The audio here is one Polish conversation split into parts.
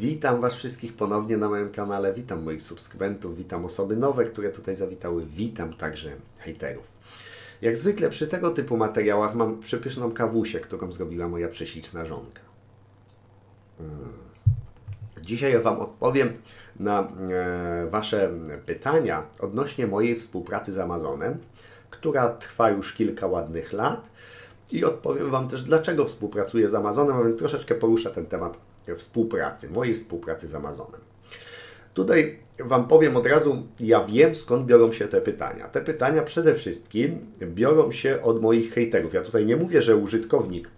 Witam Was wszystkich ponownie na moim kanale, witam moich subskrybentów, witam osoby nowe, które tutaj zawitały, witam także hejterów. Jak zwykle przy tego typu materiałach mam przepyszną kawusię, którą zrobiła moja prześliczna żonka. Mm. Dzisiaj ja Wam odpowiem na e, Wasze pytania odnośnie mojej współpracy z Amazonem, która trwa już kilka ładnych lat i odpowiem Wam też, dlaczego współpracuję z Amazonem, a więc troszeczkę poruszę ten temat współpracy, mojej współpracy z Amazonem. Tutaj Wam powiem od razu, ja wiem skąd biorą się te pytania. Te pytania przede wszystkim biorą się od moich hejterów. Ja tutaj nie mówię, że użytkownik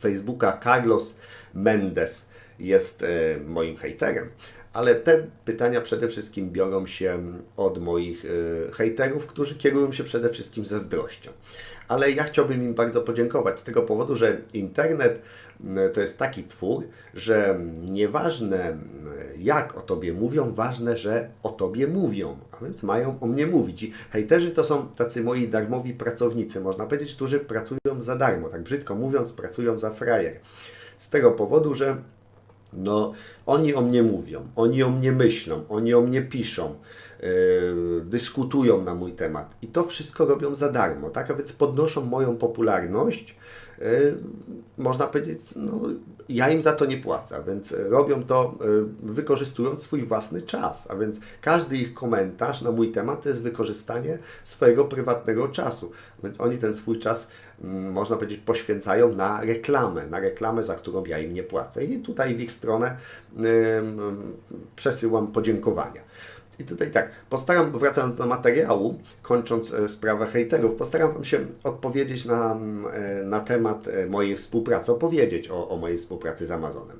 Facebooka Carlos Mendes jest e, moim hejterem, ale te pytania przede wszystkim biorą się od moich e, hejterów, którzy kierują się przede wszystkim zazdrością. Ale ja chciałbym im bardzo podziękować z tego powodu, że internet to jest taki twór, że nieważne jak o tobie mówią, ważne, że o tobie mówią, a więc mają o mnie mówić. I hejterzy to są tacy moi darmowi pracownicy, można powiedzieć, którzy pracują za darmo, tak brzydko mówiąc, pracują za frajer. Z tego powodu, że no, oni o mnie mówią, oni o mnie myślą, oni o mnie piszą, yy, dyskutują na mój temat i to wszystko robią za darmo, tak? A więc podnoszą moją popularność. Yy, można powiedzieć, no, ja im za to nie płacę, więc robią to yy, wykorzystując swój własny czas, a więc każdy ich komentarz na mój temat to jest wykorzystanie swojego prywatnego czasu, więc oni ten swój czas można powiedzieć, poświęcają na reklamę, na reklamę, za którą ja im nie płacę. I tutaj w ich stronę przesyłam podziękowania. I tutaj tak, postaram, wracając do materiału, kończąc e, sprawę hejterów, postaram Wam się odpowiedzieć na, e, na temat e, mojej współpracy, opowiedzieć o, o mojej współpracy z Amazonem,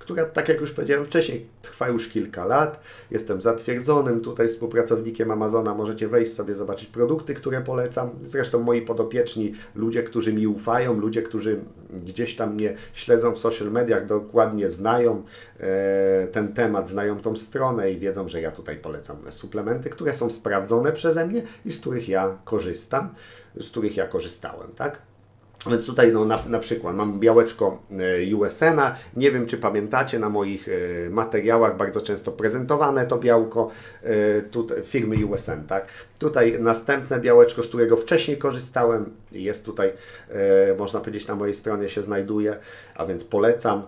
która, tak jak już powiedziałem wcześniej, trwa już kilka lat. Jestem zatwierdzonym tutaj współpracownikiem Amazona. Możecie wejść sobie, zobaczyć produkty, które polecam. Zresztą moi podopieczni, ludzie, którzy mi ufają, ludzie, którzy gdzieś tam mnie śledzą w social mediach, dokładnie znają ten temat, znają tą stronę i wiedzą, że ja tutaj polecam suplementy, które są sprawdzone przeze mnie i z których ja korzystam, z których ja korzystałem, tak? Więc tutaj no, na, na przykład mam białeczko e, USN-a. Nie wiem, czy pamiętacie, na moich e, materiałach bardzo często prezentowane to białko e, tutaj, firmy USN. Tak? Tutaj następne białeczko, z którego wcześniej korzystałem, jest tutaj, można powiedzieć, na mojej stronie się znajduje, a więc polecam.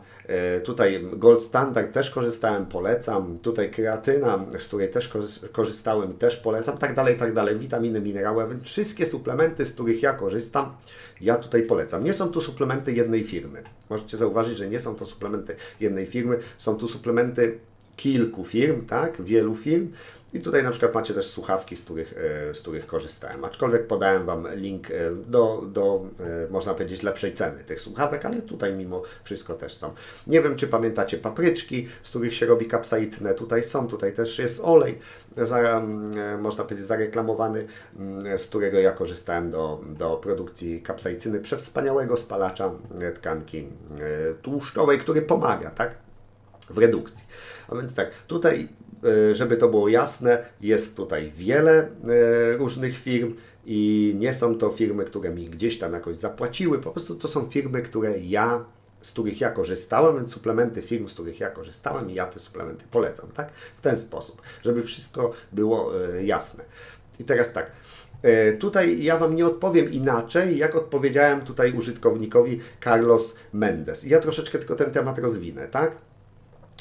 Tutaj Gold Standard też korzystałem, polecam. Tutaj kreatyna, z której też korzystałem, też polecam. Tak dalej, tak dalej. Witaminy, minerały, wszystkie suplementy, z których ja korzystam, ja tutaj polecam. Nie są tu suplementy jednej firmy. Możecie zauważyć, że nie są to suplementy jednej firmy, są tu suplementy kilku firm, tak, wielu firm. I tutaj na przykład macie też słuchawki, z których, e, z których korzystałem. Aczkolwiek podałem Wam link e, do, do, e, można powiedzieć, lepszej ceny tych słuchawek, ale tutaj mimo wszystko też są. Nie wiem, czy pamiętacie papryczki, z których się robi kapsaicynę. Tutaj są, tutaj też jest olej, za, można powiedzieć, zareklamowany, z którego ja korzystałem do, do produkcji kapsaicyny, przewspaniałego spalacza tkanki tłuszczowej, który pomaga, tak? W redukcji. A więc tak, tutaj, e, żeby to było jasne, jest tutaj wiele e, różnych firm i nie są to firmy, które mi gdzieś tam jakoś zapłaciły, po prostu to są firmy, które ja z których ja korzystałem, więc suplementy firm, z których ja korzystałem i ja te suplementy polecam, tak? W ten sposób, żeby wszystko było e, jasne. I teraz tak, Tutaj ja Wam nie odpowiem inaczej, jak odpowiedziałem tutaj użytkownikowi Carlos Mendes. Ja troszeczkę tylko ten temat rozwinę, tak?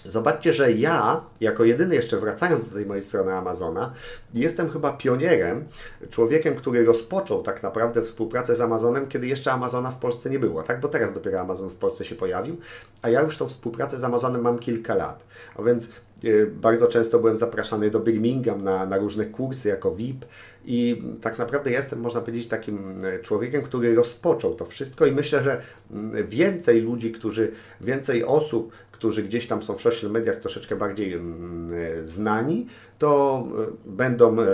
Zobaczcie, że ja, jako jedyny jeszcze wracając do tej mojej strony Amazona, jestem chyba pionierem, człowiekiem, który rozpoczął tak naprawdę współpracę z Amazonem, kiedy jeszcze Amazona w Polsce nie było, tak? Bo teraz dopiero Amazon w Polsce się pojawił, a ja już tą współpracę z Amazonem mam kilka lat. A więc yy, bardzo często byłem zapraszany do Birmingham na, na różne kursy jako VIP i tak naprawdę jestem, można powiedzieć, takim e, człowiekiem, który rozpoczął to wszystko i myślę, że mm, więcej ludzi, którzy, więcej osób, którzy gdzieś tam są w social mediach troszeczkę bardziej mm, e, znani, to e, będą, e,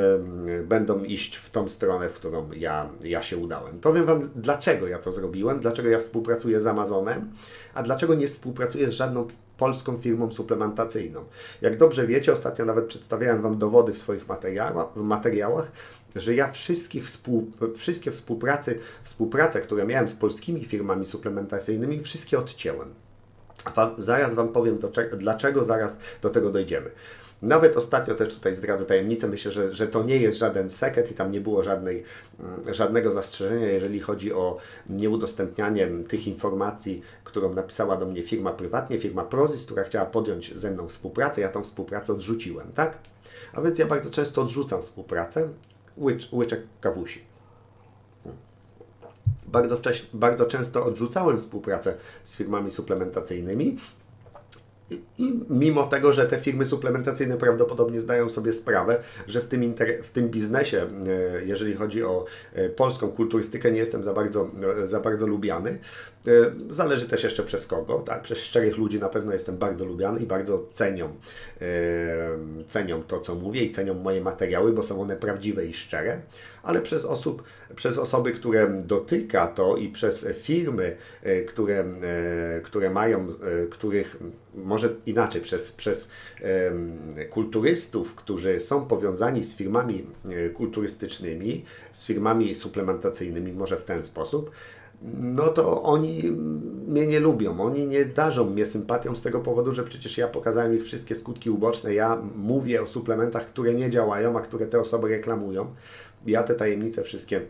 będą iść w tą stronę, w którą ja, ja się udałem. Powiem Wam, dlaczego ja to zrobiłem, dlaczego ja współpracuję z Amazonem, a dlaczego nie współpracuję z żadną polską firmą suplementacyjną. Jak dobrze wiecie, ostatnio nawet przedstawiałem Wam dowody w swoich materiałach, że ja wszystkich współ, wszystkie współpracy, współprace, które miałem z polskimi firmami suplementacyjnymi, wszystkie odcięłem. Zaraz Wam powiem, do cze- dlaczego zaraz do tego dojdziemy. Nawet ostatnio też tutaj zdradzę tajemnicę. Myślę, że, że to nie jest żaden sekret i tam nie było żadnej, mm, żadnego zastrzeżenia, jeżeli chodzi o nieudostępnianie tych informacji, którą napisała do mnie firma prywatnie, firma Prozis, która chciała podjąć ze mną współpracę. Ja tą współpracę odrzuciłem, tak? A więc ja bardzo często odrzucam współpracę. Łycz, łyczek kawusi. Bardzo, wcześ, bardzo często odrzucałem współpracę z firmami suplementacyjnymi. I, mimo tego, że te firmy suplementacyjne prawdopodobnie zdają sobie sprawę, że w tym, inter, w tym biznesie, e, jeżeli chodzi o e, polską kulturystykę, nie jestem za bardzo, e, za bardzo lubiany. E, Zależy też jeszcze przez kogo. Tak? Przez szczerych ludzi na pewno jestem bardzo lubiany i bardzo cenią, e, cenią to, co mówię i cenią moje materiały, bo są one prawdziwe i szczere. Ale przez, osób, przez osoby, które dotyka to i przez firmy, e, które, które mają, których może inaczej, przez, przez kulturystów, którzy są powiązani z firmami kulturystycznymi, z firmami suplementacyjnymi, może w ten sposób, no to oni mnie nie lubią, oni nie darzą mnie sympatią z tego powodu, że przecież ja pokazałem ich wszystkie skutki uboczne, ja mówię o suplementach, które nie działają, a które te osoby reklamują. Ja te tajemnice wszystkie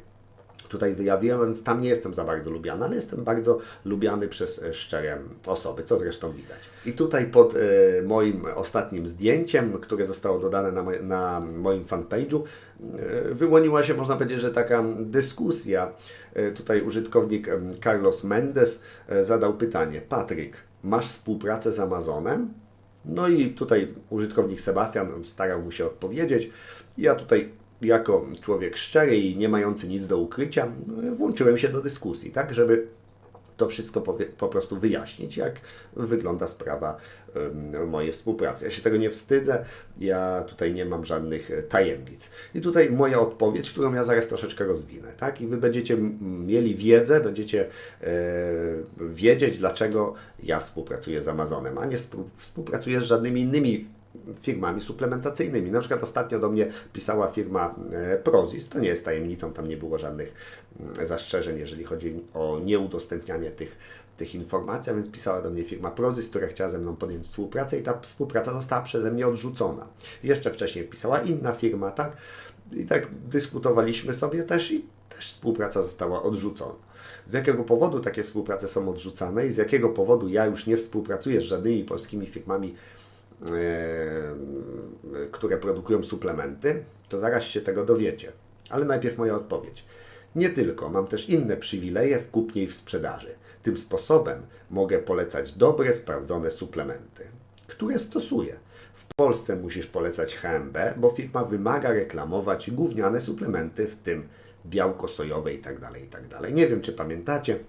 tutaj wyjawiłem, więc tam nie jestem za bardzo lubiany, ale jestem bardzo lubiany przez e, szczere osoby, co zresztą widać. I tutaj pod e, moim ostatnim zdjęciem, które zostało dodane na, na moim fanpage'u, e, wyłoniła się, można powiedzieć, że taka dyskusja. E, tutaj użytkownik Carlos Mendes zadał pytanie: Patryk, masz współpracę z Amazonem? No i tutaj użytkownik Sebastian starał mu się odpowiedzieć. Ja tutaj jako człowiek szczery i nie mający nic do ukrycia, włączyłem się do dyskusji, tak, żeby to wszystko powie, po prostu wyjaśnić, jak wygląda sprawa mojej współpracy. Ja się tego nie wstydzę, ja tutaj nie mam żadnych e, tajemnic. I tutaj moja odpowiedź, którą ja zaraz troszeczkę rozwinę, tak? I Wy będziecie mieli wiedzę, będziecie e, wiedzieć, dlaczego ja współpracuję z Amazonem, a nie współ- współpracuję z żadnymi innymi firmami suplementacyjnymi. Na przykład ostatnio do mnie pisała firma e, Prozis, to nie jest tajemnicą, tam nie było żadnych mm, zastrzeżeń, jeżeli chodzi o nieudostępnianie tych, tych informacji, a więc pisała do mnie firma Prozis, która chciała ze mną podjąć współpracę i ta współpraca została przeze mnie odrzucona. Jeszcze wcześniej pisała inna firma, tak? I tak dyskutowaliśmy sobie też i też współpraca została odrzucona. Z jakiego powodu takie współprace są odrzucane i z jakiego powodu ja już nie współpracuję z żadnymi polskimi firmami które produkują suplementy, to zaraz się tego dowiecie. Ale najpierw moja odpowiedź. Nie tylko, mam też inne przywileje w kupnie i w sprzedaży. Tym sposobem mogę polecać dobre, sprawdzone suplementy, które stosuję. W Polsce musisz polecać HMB, bo firma wymaga reklamować gówniane suplementy, w tym białko sojowe itd. itd. Nie wiem, czy pamiętacie,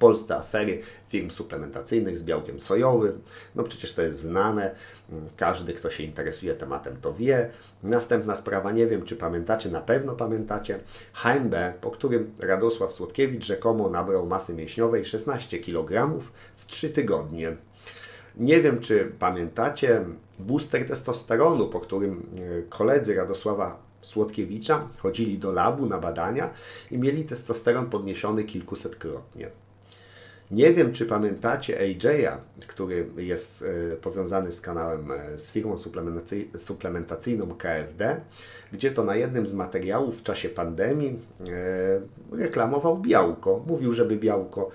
Polsce afery firm suplementacyjnych z białkiem sojowym. No przecież to jest znane. Mm, Każdy, kto się interesuje tematem, to wie. Następna sprawa, nie wiem czy pamiętacie, na pewno pamiętacie. HMB, po którym Radosław Słodkiewicz rzekomo nabrał masy mięśniowej 16 kg w 3 tygodnie. Nie wiem, czy pamiętacie booster testosteronu, po którym e, koledzy Radosława Słodkiewicza chodzili do labu na badania i mieli testosteron podniesiony kilkusetkrotnie. Nie wiem, czy pamiętacie AJ'a, który jest e, powiązany z kanałem, e, z firmą suplementacy- suplementacyjną KFD, gdzie to na jednym z materiałów w czasie pandemii e, reklamował białko. Mówił, żeby białko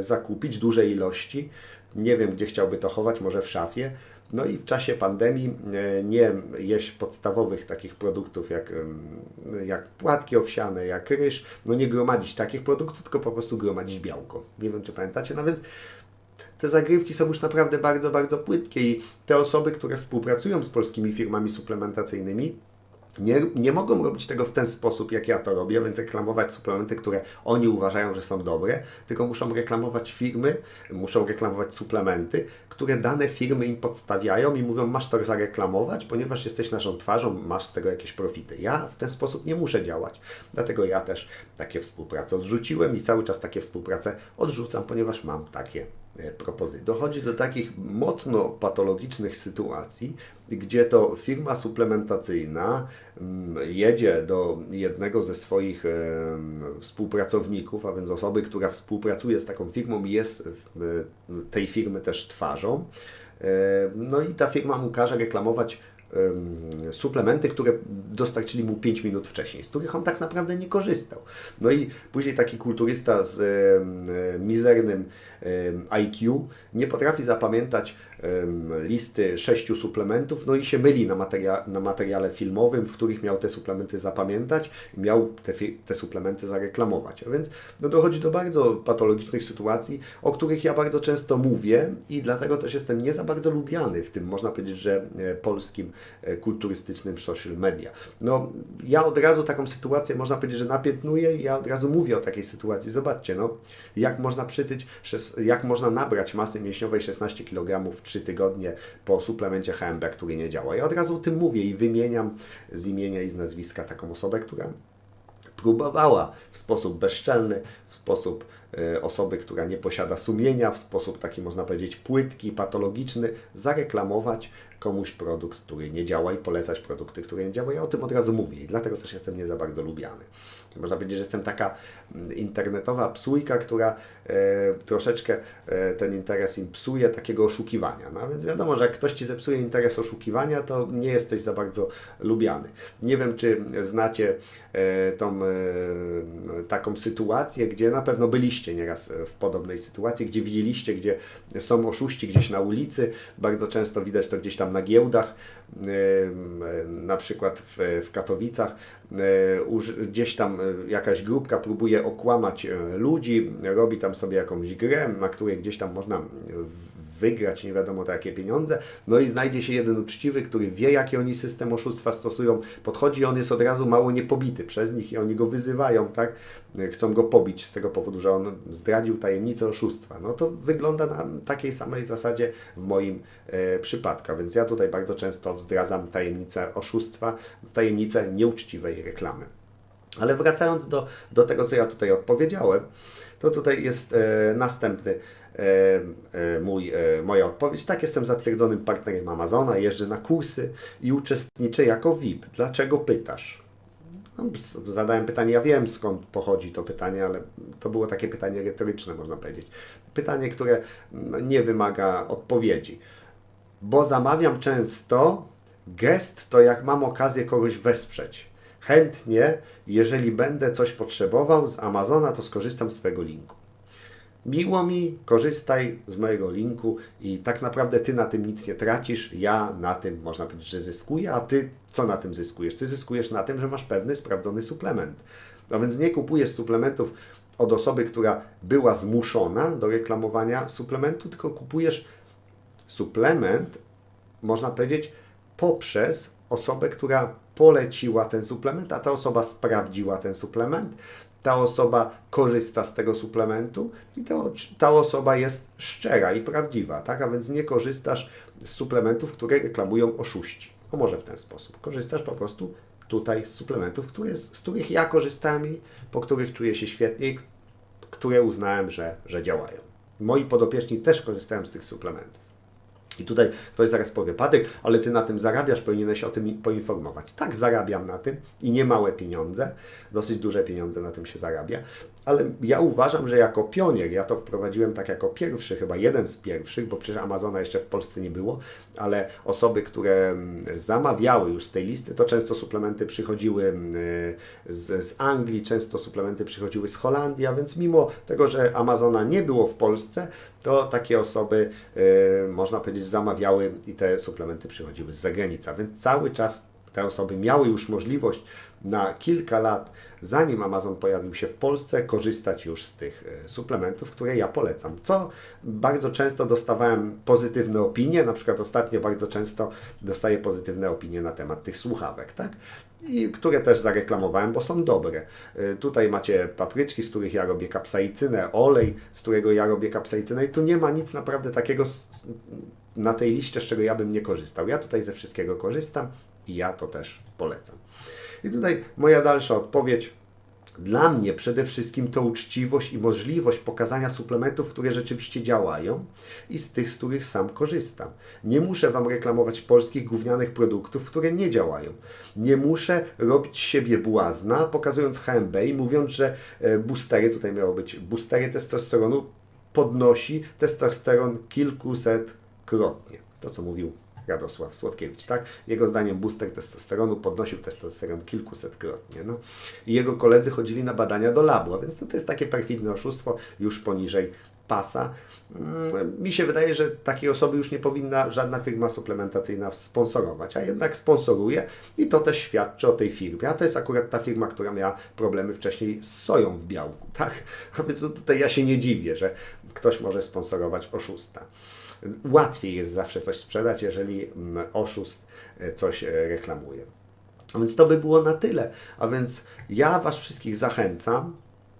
zakupić duże ilości. Nie wiem, gdzie chciałby to chować, może w szafie. No i w czasie pandemii e, nie jeść podstawowych takich produktów jak, jak płatki owsiane, jak ryż, no nie gromadzić takich produktów, tylko po prostu gromadzić białko. Nie wiem, czy pamiętacie, no więc te zagrywki są już naprawdę bardzo, bardzo płytkie i te osoby, które współpracują z polskimi firmami suplementacyjnymi, nie, nie mogą robić tego w ten sposób, jak ja to robię, więc reklamować suplementy, które oni uważają, że są dobre, tylko muszą reklamować firmy, muszą reklamować suplementy, które dane firmy im podstawiają i mówią, masz to zareklamować, ponieważ jesteś naszą twarzą, masz z tego jakieś profity. Ja w ten sposób nie muszę działać. Dlatego ja też takie współprace odrzuciłem i cały czas takie współprace odrzucam, ponieważ mam takie propozycji. Dochodzi do takich mocno patologicznych sytuacji, gdzie to firma suplementacyjna mm, jedzie do jednego ze swoich współpracowników, a więc osoby, która współpracuje z taką firmą, i jest tej firmy też twarzą. E, No i ta firma mu każe reklamować suplementy, które dostarczyli mu 5 minut wcześniej, z których on tak naprawdę nie korzystał. No i później taki kulturysta z mizernym IQ nie potrafi zapamiętać listy sześciu suplementów, no i się myli na, materia- na materiale filmowym, w których miał te suplementy zapamiętać miał te, te suplementy zareklamować. A więc no, dochodzi do bardzo patologicznych sytuacji, o których ja bardzo często mówię i dlatego też jestem nie za bardzo lubiany w tym, można powiedzieć, że e, polskim e, kulturystycznym social media. No, ja od razu taką sytuację, można powiedzieć, że napiętnuję i ja od razu mówię o takiej sytuacji. Zobaczcie, no, jak można przytyć, jak można nabrać masy mięśniowej 16 kg w 3 tygodnie po suplemencie HMB, który nie działa. Ja od razu o tym mówię i wymieniam z imienia i z nazwiska taką osobę, która próbowała w sposób bezczelny, w sposób e, osoby, która nie posiada sumienia, w sposób taki można powiedzieć płytki, patologiczny, zareklamować komuś produkt, który nie działa i polecać produkty, które nie działają. Ja o tym od razu mówię i dlatego też jestem nie za bardzo lubiany. Można powiedzieć, że jestem taka mm, internetowa psujka, która e, troszeczkę e, ten interes im psuje takiego oszukiwania. No a więc wiadomo, że jak ktoś Ci zepsuje interes oszukiwania, to nie jesteś za bardzo lubiany. Nie wiem, czy znacie e, tą e, taką sytuację, gdzie na pewno byliście nieraz w podobnej sytuacji, gdzie widzieliście, gdzie są oszuści gdzieś na ulicy, bardzo często widać to gdzieś tam na giełdach, e, na przykład w, Katowicach, e, gdzieś tam e, jakaś grupka próbuje okłamać e, ludzi, robi tam sobie jakąś grę, na której gdzieś tam można e, wygrać nie wiadomo jakie pieniądze, no i znajdzie się jeden uczciwy, który wie jaki oni system oszustwa stosują, podchodzi on jest od razu mało niepobity przez nich i oni go wyzywają, tak, chcą go pobić z tego powodu, że on zdradził tajemnicę oszustwa. No to wygląda na takiej samej zasadzie w moim e, przypadku, więc ja tutaj bardzo często zdradzam tajemnicę oszustwa, tajemnicę nieuczciwej reklamy. Ale wracając do, do tego, co ja tutaj odpowiedziałem, to tutaj jest e, następny e, e, mój, e, moja odpowiedź. Tak, jestem zatwierdzonym partnerem Amazona, jeżdżę na kursy i uczestniczę jako VIP. Dlaczego pytasz? No, zadałem pytanie, ja wiem skąd pochodzi to pytanie, ale to było takie pytanie retoryczne, można powiedzieć. Pytanie, które nie wymaga odpowiedzi. Bo zamawiam często gest, to jak mam okazję kogoś wesprzeć. Chętnie, jeżeli będę coś potrzebował z Amazona, to skorzystam z Twojego linku. Miło mi, korzystaj z mojego linku i tak naprawdę Ty na tym nic nie tracisz, ja na tym, można powiedzieć, że zyskuję, a Ty co na tym zyskujesz? Ty zyskujesz na tym, że masz pewny sprawdzony suplement. No więc nie kupujesz suplementów od osoby, która była zmuszona do reklamowania suplementu, tylko kupujesz suplement, można powiedzieć, poprzez osobę, która poleciła ten suplement, a ta osoba sprawdziła ten suplement, ta osoba korzysta z tego suplementu i to, ta osoba jest szczera i prawdziwa, tak? A więc nie korzystasz z suplementów, które reklamują oszuści. O może w ten sposób. Korzystasz po prostu tutaj z suplementów, które, z których ja korzystałem i po których czuję się świetnie i które uznałem, że, że działają. Moi podopieczni też korzystają z tych suplementów. I tutaj ktoś zaraz powie, Patryk, ale ty na tym zarabiasz, powinieneś o tym poinformować. Tak, zarabiam na tym i nie małe pieniądze, dosyć duże pieniądze na tym się zarabia, ale ja uważam, że jako pionier, ja to wprowadziłem tak jako pierwszy, chyba jeden z pierwszych, bo przecież Amazona jeszcze w Polsce nie było, ale osoby, które mm, zamawiały już z tej listy, to często suplementy przychodziły mm, z, z Anglii, często suplementy przychodziły z Holandii, a więc mimo tego, że Amazona nie było w Polsce, to takie osoby, y, można powiedzieć, zamawiały i te suplementy przychodziły z zagranicy. A więc cały czas te osoby miały już możliwość na kilka lat, zanim Amazon pojawił się w Polsce, korzystać już z tych y, suplementów, które ja polecam. Co bardzo często dostawałem pozytywne opinie, na przykład ostatnio bardzo często dostaję pozytywne opinie na temat tych słuchawek, tak? I które też zareklamowałem, bo są dobre. Y, Tutaj macie papryczki, z których ja robię kapsaicynę, olej, z którego ja robię kapsaicynę i tu nie ma nic naprawdę takiego na tej liście, z czego ja bym nie korzystał. Ja tutaj ze wszystkiego korzystam i ja to też polecam. I tutaj moja dalsza odpowiedź Dla mnie przede wszystkim to uczciwość i możliwość pokazania suplementów, które rzeczywiście działają i z tych, z których sam korzystam. Nie muszę Wam reklamować polskich gównianych produktów, które nie działają. Nie muszę robić siebie błazna, pokazując HMB i mówiąc, że e, boostery, tutaj miało być boostery testosteronu, podnosi testosteron kilkusetkrotnie. To, co mówił Radosław Słodkiewicz, tak? Jego zdaniem booster testosteronu podnosił testosteron kilkusetkrotnie. No. I jego koledzy chodzili na badania do labu, a więc to, to jest takie perfidne oszustwo już poniżej pasa. Mm, Mi się wydaje, że takiej osoby już nie powinna żadna firma suplementacyjna sponsorować, a jednak sponsoruje i to też świadczy o tej firmie. A to jest akurat ta firma, która miała problemy wcześniej z soją w białku, tak? A więc no tutaj ja się nie dziwię, że ktoś może sponsorować oszusta. Łatwiej jest zawsze coś sprzedać, jeżeli mm, oszust e, coś e, reklamuje. A więc to by było na tyle. A więc ja Was wszystkich zachęcam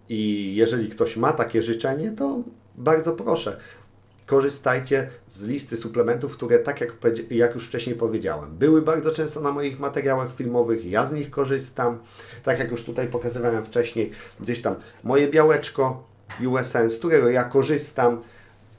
i jeżeli ktoś ma takie życzenie, to bardzo proszę. Korzystajcie z listy suplementów, które, tak jak, jak już wcześniej powiedziałem, były bardzo często na moich materiałach filmowych. Ja z nich korzystam. Tak jak już tutaj pokazywałem wcześniej, gdzieś tam moje białeczko USN, z którego ja korzystam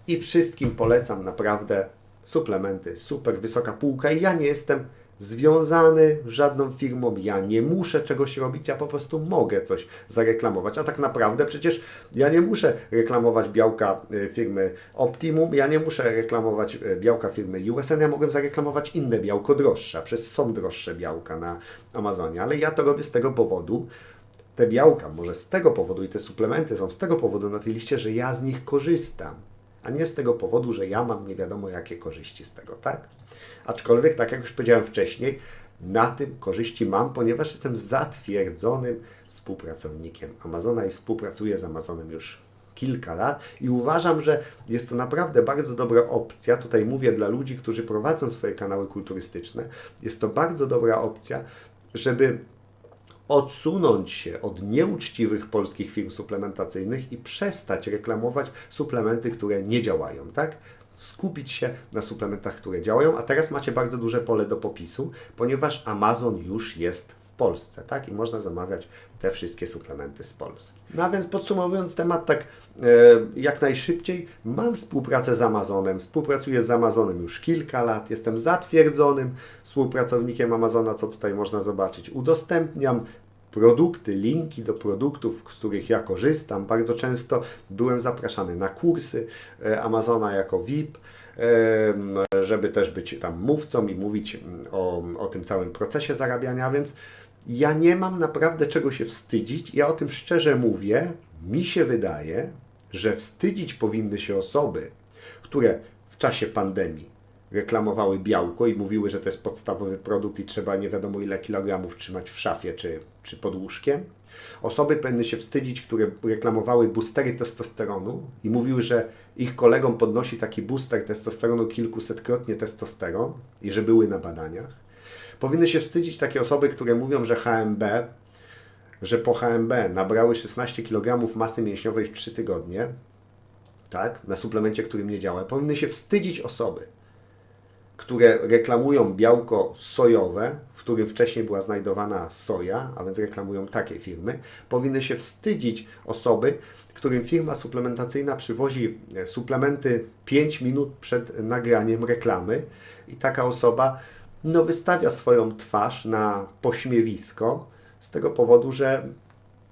i wszystkim polecam naprawdę suplementy. Super wysoka półka ja nie jestem związany żadną firmą, ja nie muszę czegoś robić, ja po prostu mogę coś zareklamować. A tak naprawdę przecież ja nie muszę reklamować białka y, firmy Optimum, ja nie muszę reklamować y, białka firmy USN, ja mogłem zareklamować inne białko droższe, przecież są droższe białka na Amazonie, ale ja to robię z tego powodu, te białka, może z tego powodu i te suplementy są z tego powodu na tej liście, że ja z nich korzystam, a nie z tego powodu, że ja mam nie wiadomo jakie korzyści z tego, tak? Aczkolwiek, tak jak już powiedziałem wcześniej, na tym korzyści mam, ponieważ jestem zatwierdzonym współpracownikiem Amazona i współpracuję z Amazonem już kilka lat i uważam, że jest to naprawdę bardzo dobra opcja. Tutaj mówię dla ludzi, którzy prowadzą swoje kanały kulturystyczne. Jest to bardzo dobra opcja, żeby odsunąć się od nieuczciwych polskich firm suplementacyjnych i przestać reklamować suplementy, które nie działają, tak? Skupić się na suplementach, które działają, a teraz macie bardzo duże pole do popisu, ponieważ Amazon już jest Polsce, tak? I można zamawiać te wszystkie suplementy z Polski. No a więc podsumowując temat tak e, jak najszybciej, mam współpracę z Amazonem, współpracuję z Amazonem już kilka lat, jestem zatwierdzonym współpracownikiem Amazona, co tutaj można zobaczyć. Udostępniam produkty, linki do produktów, z których ja korzystam. Bardzo często byłem zapraszany na kursy e, Amazona jako VIP, żeby też być tam mówcą i mówić mm, o, o tym całym procesie zarabiania, więc ja nie mam naprawdę czego się wstydzić. Ja o tym szczerze mówię. Mi się wydaje, że wstydzić powinny się osoby, które w czasie pandemii reklamowały białko i mówiły, że to jest podstawowy produkt i trzeba nie wiadomo ile kilogramów trzymać w szafie czy, czy pod łóżkiem. Osoby powinny się wstydzić, które reklamowały boostery testosteronu i mówiły, że ich kolegom podnosi taki booster testosteronu kilkusetkrotnie testosteron i że były na badaniach. Powinny się wstydzić takie osoby, które mówią, że HMB, że po HMB nabrały 16 kg masy mięśniowej w 3 tygodnie, tak, na suplemencie, którym nie działa. Powinny się wstydzić osoby, które reklamują białko sojowe, w którym wcześniej była znajdowana soja, a więc reklamują takie firmy, powinny się wstydzić osoby, którym firma suplementacyjna przywozi e, suplementy 5 minut przed nagraniem reklamy i taka osoba no, wystawia swoją twarz na pośmiewisko z tego powodu, że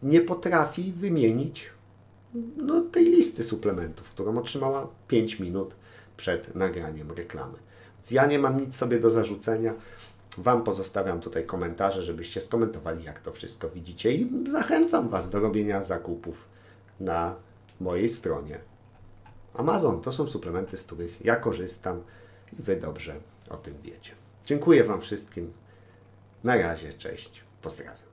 nie potrafi wymienić no, tej listy suplementów, którą otrzymała 5 minut przed nagraniem reklamy. Więc ja nie mam nic sobie do zarzucenia. Wam pozostawiam tutaj komentarze, żebyście skomentowali, jak to wszystko widzicie i zachęcam Was do robienia zakupów na mojej stronie. Amazon to są suplementy, z których ja korzystam i Wy dobrze o tym wiecie. Dziękuję Wam wszystkim. Na razie, cześć, pozdrawiam.